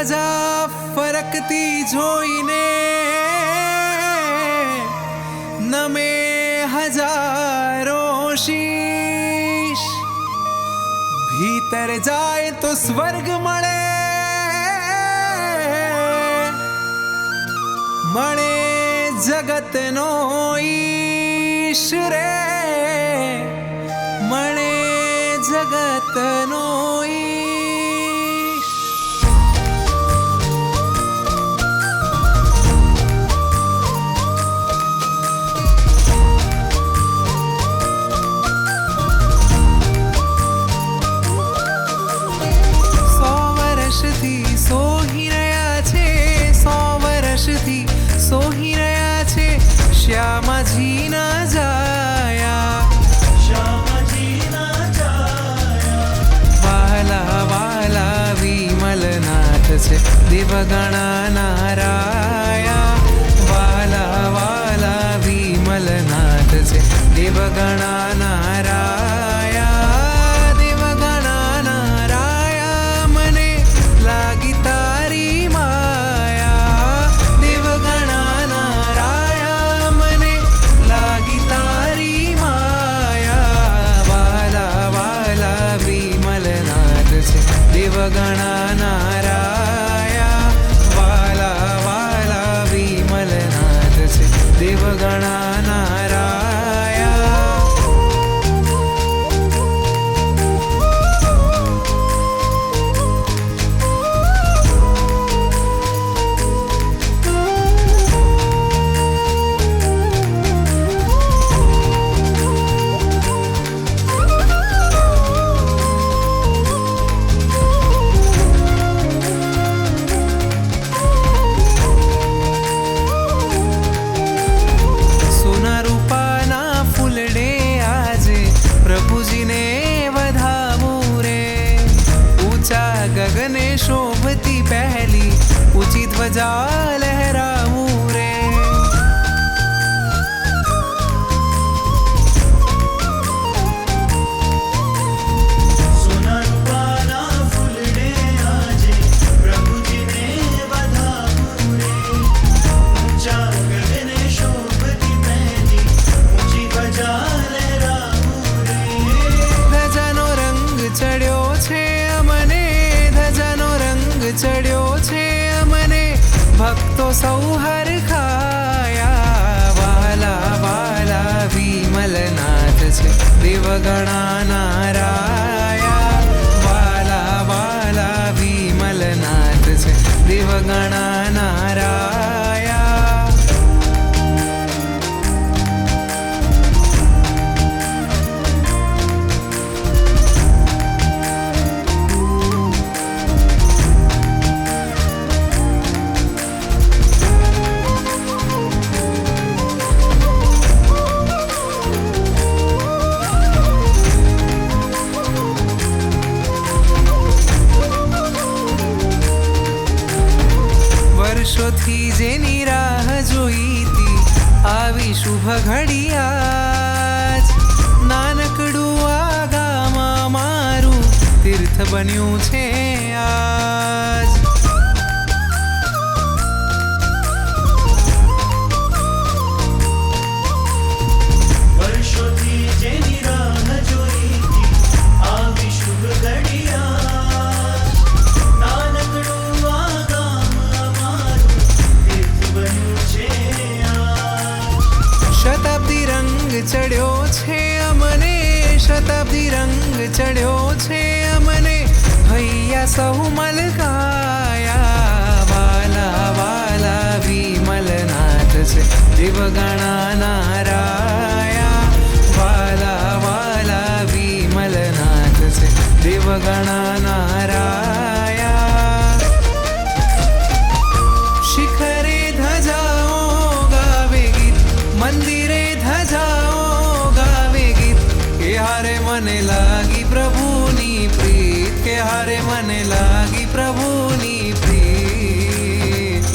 ધજા ફરકતી જોઈને નમે હજારો શીશ ભીતર જાય તો સ્વર્ગ મળે મળે જગતનો ઈશ રે મળે જગતનો સોહી રહ્યા છે શ્યામાજી ના જાયા. વાલા વાલા વિમલનાથ છે દેવગણા ગગને શોભતી પહેલી ઊંચી ધ્વજા લહેરાવું ભક્તો સૌ હરખાયા વાલા વાલા વિમલનાથ છે દેવગણા નારાયા વર્ષોથી જેની રાહ જોઈતી આવી શુભ ઘડી આજ. નાનકડું આ ગામાં મારું તીર્થ બન્યું છે આજ. ચડ્યો છે અમને, શતાબ્દી રંગ ચડ્યો છે અમને. ભૈયા સૌ મલકાયા, વાલા વાલા વિમલનાથ છે. દેવગણા ત્યારે મને લાગી પ્રભુની પ્રીત.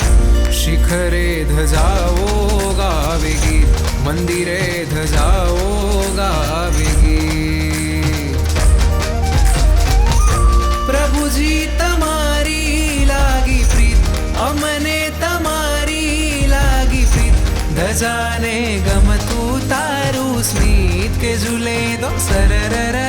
શિખરે ધજાઓ ગાવે ગીત, મંદિરે ધજાઓ ગાવે ગીત. પ્રભુજી, તમારી લાગી પ્રીત, અમને તમારી લાગી પ્રીત. ધજાને ગમતું તારું સ્મિત, કે ઝૂલે દો સરર